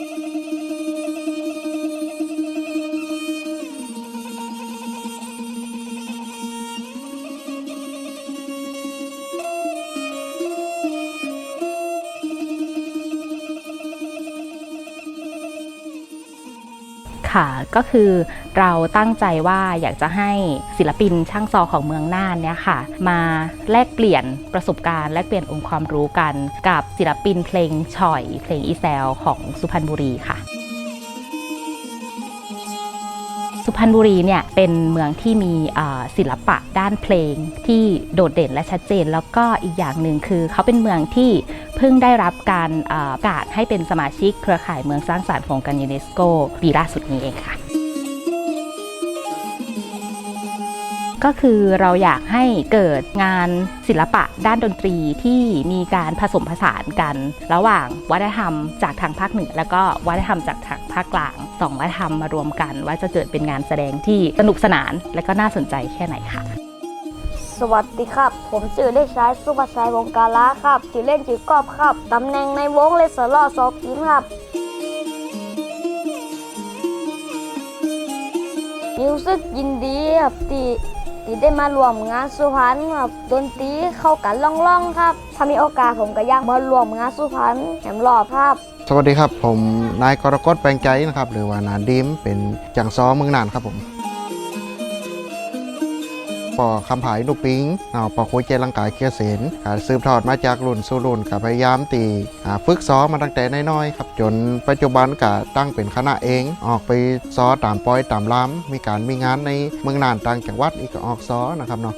Música ค่ะก็คือเราตั้งใจว่าอยากจะให้ศิลปินช่างซอของเมืองน่านเนี่ยค่ะ มาแลกเปลี่ยนประสบการณ์แลกเปลี่ยนองค์ความรู้กัน กับศิลปินเพลงฉ่อย เพลงอีแซลของสุพรรณบุรีค่ะ สุพรรณบุรีเนี่ยเป็นเมืองที่มีศิลปะด้านเพลงที่โดดเด่นและชัดเจน แล้วก็อีกอย่างหนึ่งคือเขาเป็นเมืองที่เพิ่งได้รับการประกาศให้เป็นสมาชิกเครือข่ายเมืองสร้างสรรค์ของการยูเนสโกปีล่าสุดนี้เองค่ะ ก็คือเราอยากให้เกิดงานศิลปะด้านดนตรีที่มีการผสมผสานกัน ระหว่างวัฒนธรรมจากทางภาคเหนือ แล้วก็วัฒนธรรมจากทางภาคกลางสองวัฒนธรรมมารวมกัน ว่าจะเกิดเป็นงานแสดงที่สนุกสนานและก็น่าสนใจแค่ไหนค่ะ สวัสดีครับ ผมชื่อเด็กชายสุภาชัยวงกาลาครับชื่อเล่นชื่อกอบครับตำแหน่งในวงเลสลอซอกินครับรู้สึกยินดีครับที่ ที่ได้มารวมงานสุพรรณแบบดนตรีเข้ากันล่องๆครับ ถ้ามีโอกาสผมก็อยากมารวมงานสุพรรณแหมรอบครับสวัสดีครับ ผมนายกรกฎแปลงใจนะครับ หรือว่านาดิมเป็นจังซ้อเมืองนานครับผม ปอคำผายนุปิงเอาปอคุยเจรังกายเคียเสนการสืบทอดมาจากรุ่นสู่รุ่นกับพยายามตีฝึกซ้อมมาตั้งแต่น้อยๆครับ จนปัจจุบันก็ตั้งเป็นคณะเอง ออกไปซ้อตามปอยตามล้ำมีการมีงานในเมืองนานต่างจังหวัดอีกออกซ้อนะครับเนาะ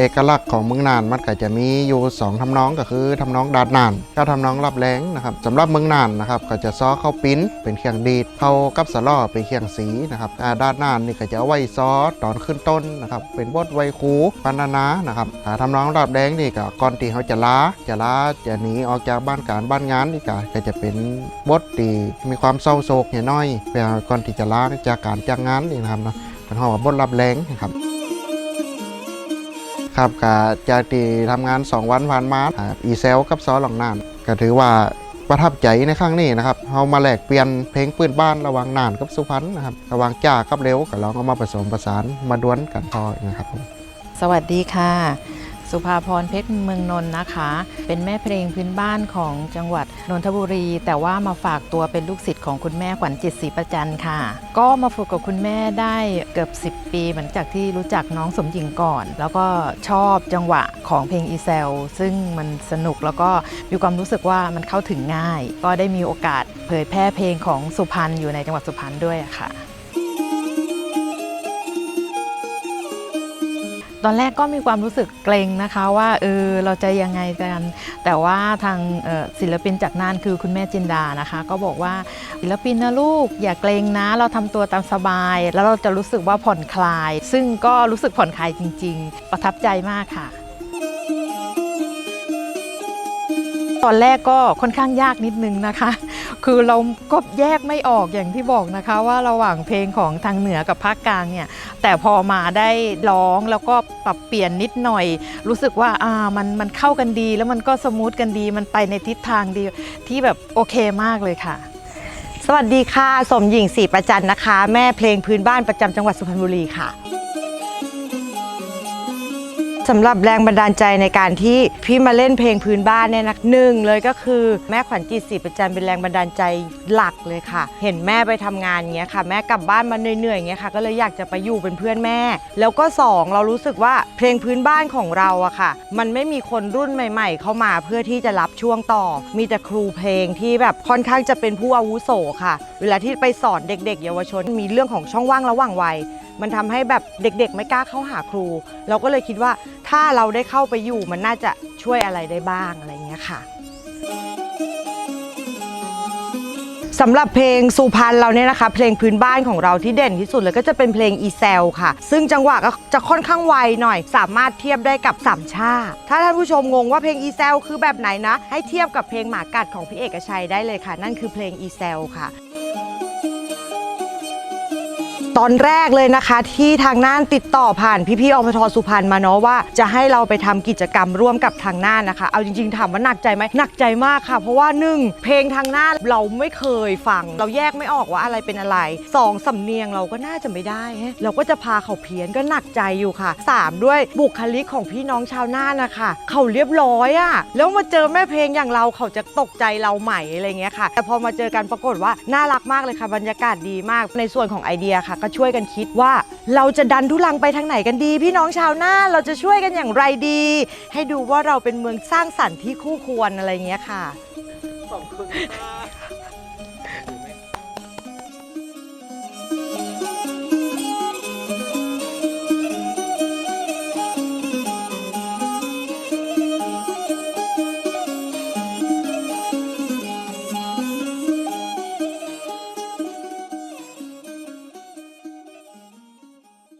เอกลักษณ์ของเมืองน่านมันก็จะมีอยู่สองทำนองก็คือทำนองดาดนานกับทำนองรับแรงนะครับสำหรับเมืองน่านนะครับก็จะซ้อเข้าปิ้นเป็นเครื่องดีดเข้ากับสล่อเป็นเครื่องสีนะครับดาดนานนี่ก็จะเอาไว้ซ้อตอนขึ้นต้นนะครับเป็นบทไวยคูปันนานานะครับอ่าทำนองรับแรงนี่ก็ก่อนที่เขาจะล้าจะล้าจะหนีออกจากบ้านการบ้านงานนี่ก็ก็จะเป็นบทที่มีความเศร้าโศกน้อยเพื่อก่อนที่จะล้าจากการจากงานนี่นะครับเนาะเป็นห้องว่าบทรับแรงนะครับ ครับกจากที่ทำงาน 2 วันผ่านมาอีเซลกับซอหลองนานก็ถือว่าประทับใจในครั้งนี้นะครับเรามาแลกเปลี่ยนเพลงปืนบ้านระหว่างนานกับสุพรรณนะครับระหว่างจ้ากับเร็วก็ลองเอามาผสมประสานมาดวลกันพอนะครับ สวัสดีค่ะ สุภาพรเพชรเมืองนนท์นะคะ เป็นแม่เพลงพื้นบ้านของจังหวัดนนทบุรี แต่ว่ามาฝากตัวเป็นลูกศิษย์ของคุณแม่ขวัญจิตศรีประจันค่ะ ก็มาฝึกกับคุณแม่ได้เกือบ 10 ปีหลังจากที่รู้จักน้องสมหญิงก่อน แล้วก็ชอบจังหวะของเพลงอีเซลซึ่งมันสนุกแล้วก็มีความรู้สึกว่ามันเข้าถึงง่าย ก็ได้มีโอกาสเผยแพร่เพลงของสุพรรณอยู่ในจังหวัดสุพรรณด้วยค่ะ ตอนแรกก็มีความรู้สึกเกรงนะคะว่าเออเราจะยังไงกัน แต่ว่าทางศิลปินจากน่านคือคุณแม่จินดานะคะ ก็บอกว่าศิลปินนะลูกอย่าเกรงนะ เราทำตัวตามสบาย แล้วเราจะรู้สึกว่าผ่อนคลาย ซึ่งก็รู้สึกผ่อนคลายจริง ๆ ประทับใจมากค่ะตอนแรกก็ค่อนข้างยากนิดนึงนะคะ คือเราก็แยกไม่ออกอย่างที่บอกนะคะ ว่าระหว่างเพลงของทางเหนือกับภาคกลางเนี่ยแต่พอมาได้ร้องแล้วก็ปรับเปลี่ยนนิดหน่อย รู้สึกว่าอ่ามันมันเข้ากันดี แล้วมันก็สมูทกันดีมันไปในทิศทางดีที่แบบโอเคมากเลยค่ะ สวัสดีค่ะ สมหญิงศรีประจันนะคะ แม่เพลงพื้นบ้านประจำจังหวัดสุพรรณบุรีค่ะ สำหรับแรงบันดาลใจในการที่พี่มาเล่นเพลงพื้นบ้านเนี่ยนะหนึ่งเลยก็คือแม่ขวัญจิตศรีประจันเป็นแรงบันดาลใจหลักเลยค่ะ เห็นแม่ไปทำงานเงี้ยค่ะ แม่กลับบ้านมาเหนื่อยๆเงี้ยค่ะก็เลยอยากจะไปอยู่เป็นเพื่อนแม่ แล้วก็สองเรารู้สึกว่าเพลงพื้นบ้านของเราอะค่ะ มันไม่มีคนรุ่นใหม่ ๆ เข้ามาเพื่อที่จะรับช่วงต่อ มีแต่ครูเพลงที่แบบค่อนข้างจะเป็นผู้อาวุโสค่ะ เวลาที่ไปสอนเด็ก ๆ เยาวชน มีเรื่องของช่องว่างระหว่างวัย มันทำให้แบบเด็กๆ ไม่กล้าเข้าหาครู เราก็เลยคิดว่าถ้าเราได้เข้าไปอยู่มันน่าจะช่วยอะไรได้บ้างอะไรเงี้ยค่ะสำหรับเพลงสุพรรณเราเนี่ยนะคะ เพลงพื้นบ้านของเราที่เด่นที่สุดเลยก็จะเป็นเพลงอีเซลค่ะ ซึ่งจังหวะก็จะค่อนข้างไวหน่อย สามารถเทียบได้กับสามชาถ้าท่านผู้ชมงงว่าเพลงอีเซลคือแบบไหนนะ ให้เทียบกับเพลงหมากัดของพี่เอกชัยได้เลยค่ะ นั่นคือเพลงอีเซลค่ะ ตอนแรกเลยนะคะ ที่ทางน่านติดต่อผ่านพี่ๆอพทสุพรรณมาเนาะว่า จะให้เราไปทำกิจกรรมร่วมกับทางน่านนะคะ เอาจริงๆถามว่าหนักใจไหมหนักใจมากค่ะ เพราะว่าหนึ่งเพลงทางน่านเราไม่เคยฟัง เราแยกไม่ออกว่าอะไรเป็นอะไรสองสำเนียงเราก็น่าจะไม่ได้ เราก็จะพาเขาเพี้ยนก็หนักใจอยู่ค่ะสามด้วยบุคลิกของพี่น้องชาวน่านนะคะเขาเรียบร้อยอะแล้วมาเจอแม่เพลงอย่างเราเขาจะตกใจเราใหม่อะไรเงี้ยค่ะ แต่พอมาเจอกันปรากฏว่าน่ารักมากเลยค่ะบรรยากาศดีมากในส่วนของไอเดียค่ะก็ช่วยกันคิดว่า เราจะดันทุลังไปทางไหนกันดี พี่น้องชาวน่านเราจะช่วยกันอย่างไรดี ให้ดูว่าเราเป็นเมืองสร้างสรรค์ที่คู่ควรอะไรเงี้ยค่ะ ขอบคุณมาก